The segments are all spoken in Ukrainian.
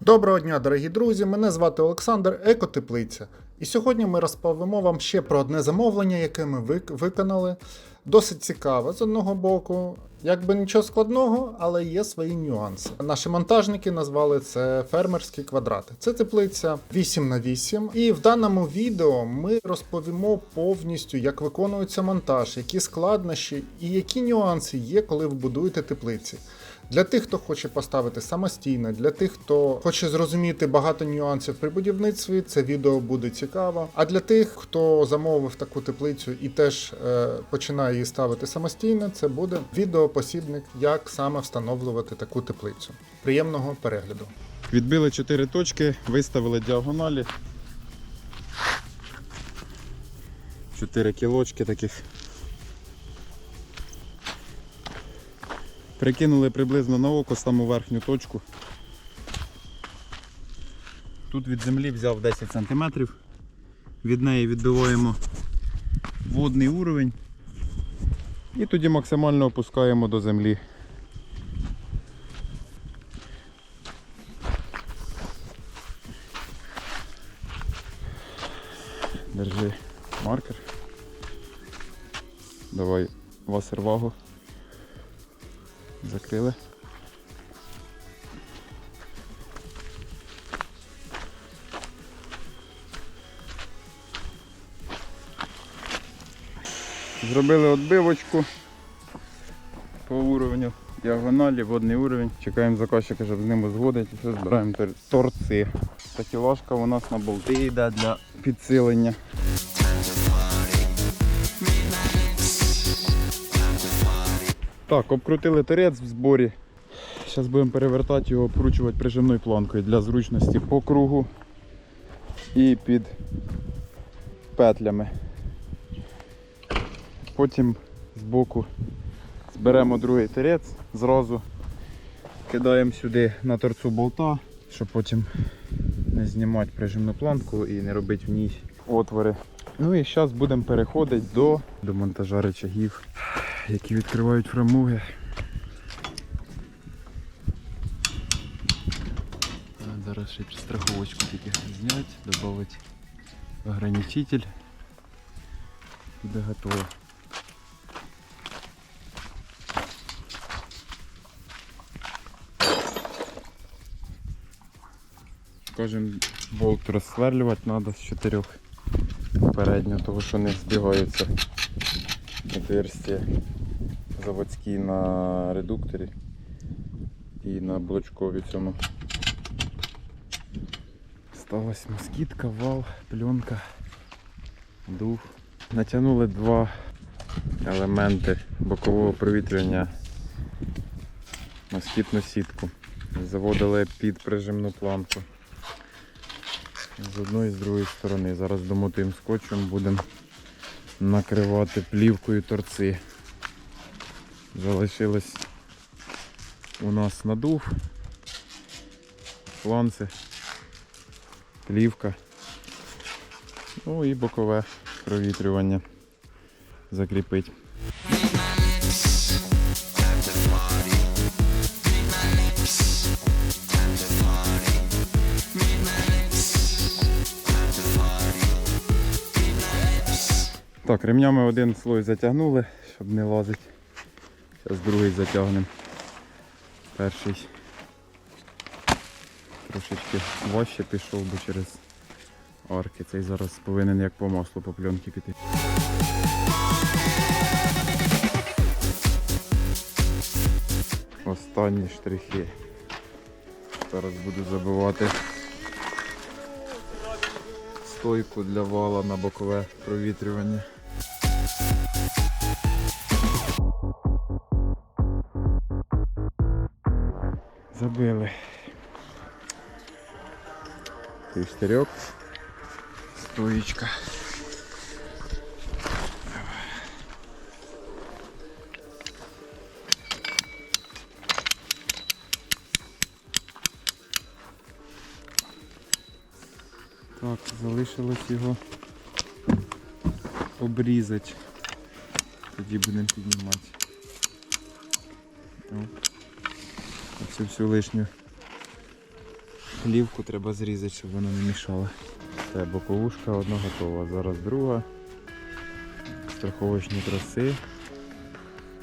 Доброго дня, дорогі друзі! Мене звати Олександр Екотеплиця. І сьогодні ми розповімо вам ще про одне замовлення, яке ми вик- виконали. Досить цікаве з одного боку. Якби нічого складного, але є свої нюанси. Наші монтажники назвали це фермерські квадрати. Це теплиця 8 на 8 І в даному відео ми розповімо повністю, як виконується монтаж, які складнощі і які нюанси є, коли ви будуєте теплиці. Для тих, хто хоче поставити самостійно, для тих, хто хоче зрозуміти багато нюансів при будівництві, це відео буде цікаво. А для тих, хто замовив таку теплицю і теж е, починає її ставити самостійно, це буде відеопосібник, як саме встановлювати таку теплицю. Приємного перегляду. Відбили 4 точки, виставили діагоналі. 4 кілочки таких. Прикинули приблизно на око саму верхню точку. Тут від землі взяв 10 см. Від неї відбиваємо водний уровень. І тоді максимально опускаємо до землі. Держи маркер. Давай васервагу. Закрили. Зробили отбивочку по уровню діагоналі, водний уровень. Чекаємо заказчика, щоб з ним узгодити. Все збираємо тор- торці. Такілашка у нас на болти йде для підсилення. Так, обкрутили торець в зборі. Зараз будемо перевертати його, обкручувати прижимною планкою для зручності по кругу і під петлями. Потім збоку зберемо другий терець, зразу кидаємо сюди на торцу болта, щоб потім не знімати прижимну планку і не робити в ній отвори. Ну і зараз будемо переходити до, до монтажа речагів, які відкривають фрамуги. Зараз ще страховочку тільки зняти, додати ограничитель. Буде готово. Кожен болт розсверлювати треба з чотирьох переднього, того що не збігаються отверстия заводські на редукторі і на блочкові цьому. Сталась москітка, вал, пленка, дух. Натягнули два елементи бокового провітрювання москітну сітку. Заводили під прижимну планку. З одної і з другої сторони. Зараз домотуємо скотчем, будемо накривати плівкою торці. Залишилось у нас надув, фланці, плівка, ну і бокове провітрювання закріпить. Так, ремнями один слой затягнули, щоб не лазить. Зараз другий затягнемо. Перший трошечки важче пішов, бо через арки. Цей зараз повинен як по маслу по пленці піти. Останні штрихи. Зараз буду забивати стойку для вала на бокове провітрювання. Забили. Штирьок. Стоїчка. Так, залишилось його обрізати. Тоді будемо піднімати. О, Цю всю лишню плівку треба зрізати, щоб воно не мішало. Це боковушка одна готова. Зараз друга. Страховочні траси.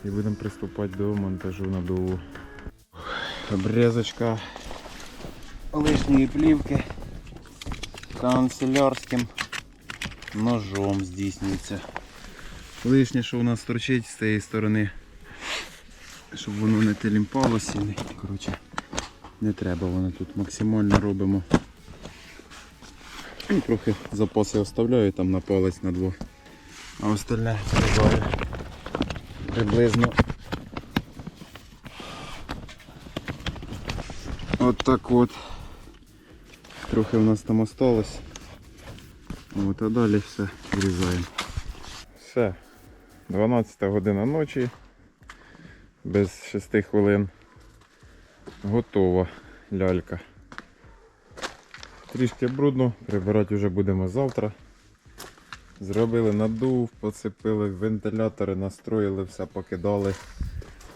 І будемо приступати до монтажу надуву. Обрізочка лишньої плівки канцелярським ножом здійснюється. Лишнє, що у нас торчить з цієї сторони, щоб воно не телімпалося. Коротше, не треба, воно тут максимально робимо. І трохи запаси оставляю там на палець на двох. А остальне зрізаю приблизно. От так от. Трохи у нас там осталось. От, а далі все врізаємо. Все. 12 година ночі. Без 6 хвилин. Готова лялька. Трішки брудно, прибирати вже будемо завтра. Зробили надув, поцепили вентилятори, настроїли, все покидали,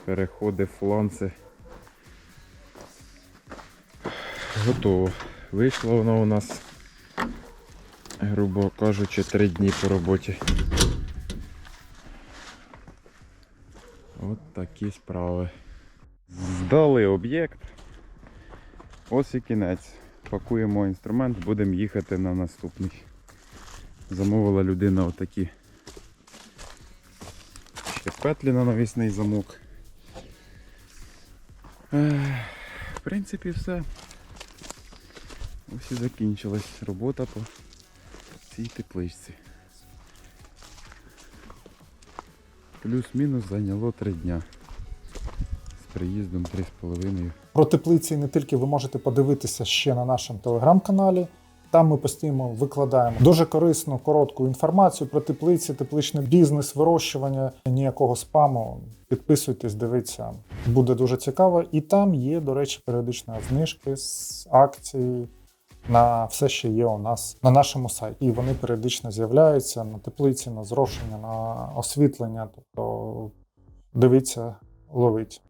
переходи, фланці. Готово. Вийшло воно у нас, грубо кажучи, три дні по роботі. От такі справи. Здали об'єкт. Ось і кінець. Пакуємо інструмент, будемо їхати на наступний. Замовила людина отакі ще петлі на навісний замок. В принципі, все. Ось і закінчилась робота по цій тепличці. Плюс-мінус зайняло три дня. З приїздом три з половиною. Про теплиці не тільки ви можете подивитися ще на нашому телеграм-каналі. Там ми постійно викладаємо дуже корисну, коротку інформацію про теплиці, тепличний бізнес, вирощування. Ніякого спаму. Підписуйтесь, дивіться, буде дуже цікаво. І там є, до речі, періодично знижки з акцій на все, що є у нас на нашому сайті. І вони періодично з'являються на теплиці, на зрошення, на освітлення. Тобто дивіться, ловіть.